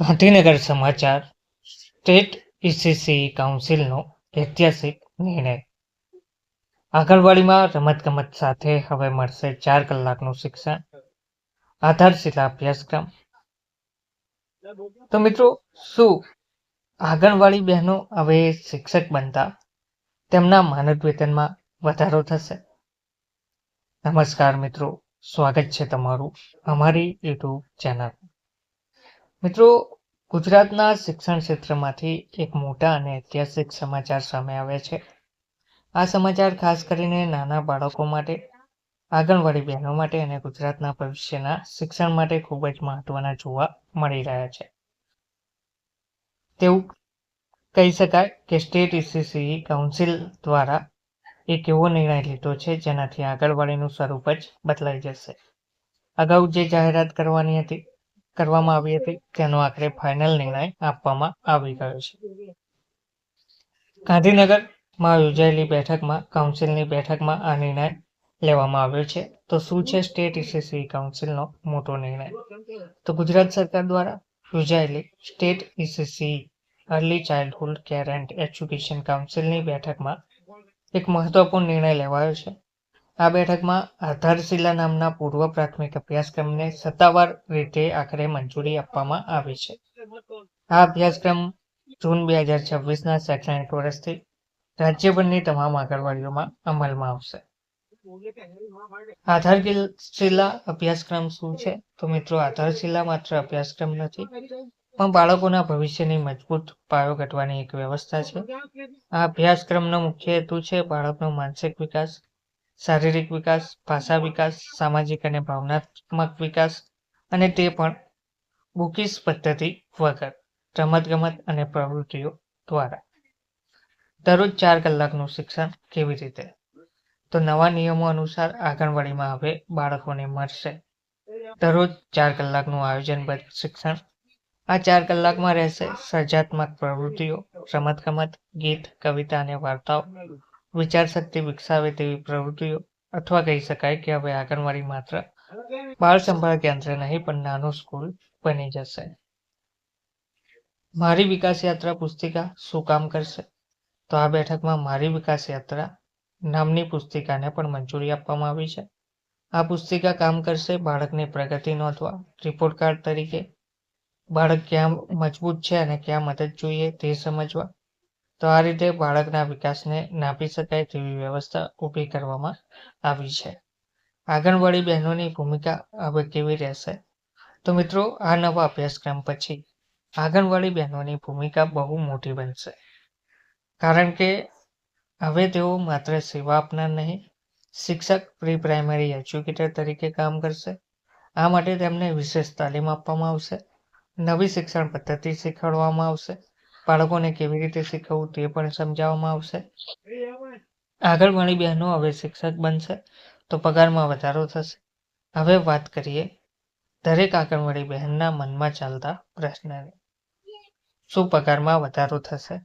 ગાંધીનગર સમાચાર, state ECC કાઉન્સિલનો ઐતિહાસિક નિર્ણય. આંગણવાડીમાં રમતગમત સાથે હવે મળશે ચાર કલાકનું શિક્ષણ. આધારશિલા અભ્યાસક્રમ. તો મિત્રો, શું આંગણવાડી બહેનો હવે શિક્ષક બનતા? તેમના માનદ વેતનમાં વધારો થશે? નમસ્કાર મિત્રો, સ્વાગત છે તમારું અમારી યુટ્યુબ ચેનલ. મિત્રો, ગુજરાતના શિક્ષણ ક્ષેત્રમાંથી એક મોટા અને ઐતિહાસિક સમાચાર સામે આવ્યા છે. આ સમાચાર ખાસ કરીને નાના બાળકો માટે, આંગણવાડી બહેનો માટે અને ગુજરાતના ભવિષ્યના શિક્ષણ માટે ખૂબ જ મહત્વના જોવા મળી રહ્યા છે. તેવું કહી શકાય કે સ્ટેટ ઇસીસી કાઉન્સિલ દ્વારા એક એવો નિર્ણય લીધો છે, જેનાથી આંગણવાડીનું સ્વરૂપ જ બદલાઈ જશે. અગાઉ જે જાહેરાત કરવાની હતી કરવામાં આવી હતી, તેનો આખરે ફાઇનલ નિર્ણય આપવામાં આવી ગયો છે. ગાંધીનગરમાં યોજાયેલી બેઠકમાં કાઉન્સિલની બેઠકમાં આ નિર્ણય લેવામાં આવ્યો છે. તો શું છે સ્ટેટ ઇસીસી કાઉન્સિલનો મોટો નિર્ણય? તો ગુજરાત સરકાર દ્વારા યોજાયેલી state ECC early childhood care and education કાઉન્સિલની બેઠકમાં એક મહત્વપૂર્ણ નિર્ણય લેવાયો છે. આ બેઠકમાં આધારશિલા નામના પૂર્વ પ્રાથમિક અભ્યાસક્રમને સત્તાવાર રીતે આખરે મંજૂરી આપવામાં આવી છે. આ અભ્યાસક્રમ જૂન બે હજાર છવ્વીસના શૈક્ષણિક વર્ષથી રાજ્યભરની તમામ આંગણવાડીઓમાં અમલમાં આવશે. આધારશિલા અભ્યાસક્રમ શું છે? તો મિત્રો આધારશિલા માત્ર અભ્યાસક્રમ નથી, પણ બાળકોના ભવિષ્યની મજબૂત પાયો ઘટવાની એક વ્યવસ્થા છે. આ અભ્યાસક્રમનો મુખ્ય હેતુ છે બાળકનો માનસિક વિકાસ શારીરિક વિકાસ, ભાષા વિકાસ, સામાજિક અને ભાવનાત્મક વિકાસ અને તે પણ બુકીસ પદ્ધતિ વગર રમતગમત અને પ્રવૃત્તિઓ દ્વારા. દરરોજ ચાર કલાકનું શિક્ષણ કેવી રીતે? તો નવા નિયમો અનુસાર આંગણવાડીમાં હવે બાળકોને મળશે. દરરોજ ચાર કલાકનું આયોજનબદ્ધ શિક્ષણ. આ ચાર કલાકમાં રહેશે સર્જાત્મક પ્રવૃત્તિઓ, રમતગમત, ગીત, કવિતા અને વાર્તાઓ. વિચાર શક્તિ વિકસાવે તેવી પ્રવૃત્તિઓ અથવા કહી શકાય કે હવે આંગણવાડી માત્ર બાળ સંભાળ કેન્દ્ર નહીં, પણ નાનું સ્કૂલ બની જશે. મારી વિકાસ યાત્રા પુસ્તિકા શું કામ કરશે? તો આ બેઠકમાં મારી વિકાસ યાત્રા નામની પુસ્તિકાને પણ મંજૂરી આપવામાં આવી છે. આ પુસ્તિકા કામ કરશે બાળકની પ્રગતિ નોંધવા રિપોર્ટ કાર્ડ તરીકે. બાળક ક્યાં મજબૂત છે અને ક્યાં મદદ જોઈએ તે સમજવા. તો આ રીતે બાળકના વિકાસને નાપી શકાય તેવી વ્યવસ્થા ઊભી કરવામાં આવી છે. આંગણવાડી બહેનોની ભૂમિકા હવે કેવી રહેશે? તો મિત્રો, આ નવા અભ્યાસક્રમ પછી આંગણવાડી બહેનોની ભૂમિકા બહુ મોટી બનશે. કારણ કે હવે તેઓ માત્ર સેવા આપનાર નહીં, શિક્ષક પ્રી પ્રાઇમરી એજ્યુકેટર તરીકે કામ કરશે. આ માટે તેમને વિશેષ તાલીમ આપવામાં આવશે, નવી શિક્ષણ પદ્ધતિ શીખવાડવામાં આવશે બાળકોને કેવી રીતે શીખવવું તે પણ સમજાવવામાં આવશે. આંગણવાડી બહેનો હવે શિક્ષક બનશે તો પગારમાં વધારો થશે. હવે વાત કરીએ દરેક આંગણવાડી બહેનના મનમાં ચાલતા પ્રશ્નની. શું પગારમાં વધારો થશે?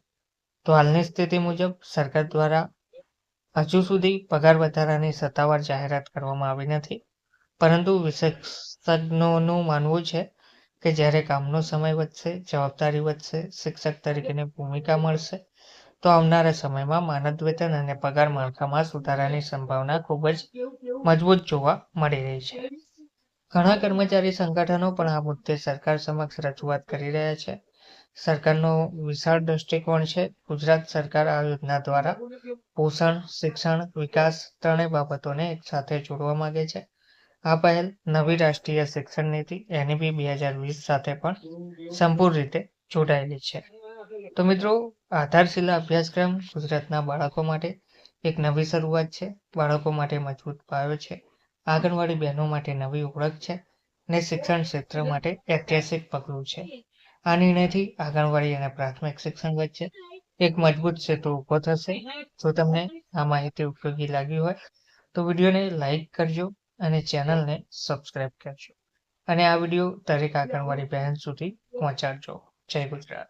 તો હાલની સ્થિતિ મુજબ સરકાર દ્વારા હજુ સુધી પગાર વધારાની સત્તાવાર જાહેરાત કરવામાં આવી નથી. પરંતુ વિશેષજ્ઞોનું માનવું છે કે જ્યારે કામનો સમય વધશે, જવાબદારી વધશે, શિક્ષક તરીકેની ભૂમિકા મળશે, તો આવનારા સમયમાં માનદ વેતન અને પગાર માળખામાં સુધારાની સંભાવના ખૂબ જ મજબૂત જોવા મળી રહી છે. ઘણા કર્મચારી સંગઠનો પણ આ મુદ્દે સરકાર સમક્ષ રજૂઆત કરી રહ્યા છે. સરકારનો વિશાળ દ્રષ્ટિકોણ છે. ગુજરાત સરકાર આ યોજના દ્વારા પોષણ, શિક્ષણ, વિકાસ ત્રણેય બાબતોને એક સાથે જોડવા માંગે છે. આ પહેલ નવી રાષ્ટ્રીય શિક્ષણ નીતિ, એનઈપી બે હજાર વીસ સાથે પણ સંપૂર્ણ રીતે જોડાયેલી છે. તો મિત્રો, આધારશિલા અભ્યાસક્રમ ગુજરાતના બાળકો માટે એક નવી શરૂઆત છે. બાળકો માટે મજબૂત પાયો છે. આંગણવાડી બહેનો માટે નવી ઓળખ છે અને શિક્ષણ ક્ષેત્ર માટે ઐતિહાસિક પગલું છે. આ નિર્ણયથી આંગણવાડી અને પ્રાથમિક શિક્ષણ વચ્ચે એક મજબૂત સેતુ ઊભો થશે. જો તમને આ માહિતી ઉપયોગી લાગી હોય, તો વિડીયોને લાઈક કરજો અને ચેનલને સબસ્ક્રાઈબ કરજો. અને આ વીડિયો દરેક આંગણવાડી બહેન સુધી પહોંચાડજો. જય ગુજરાત.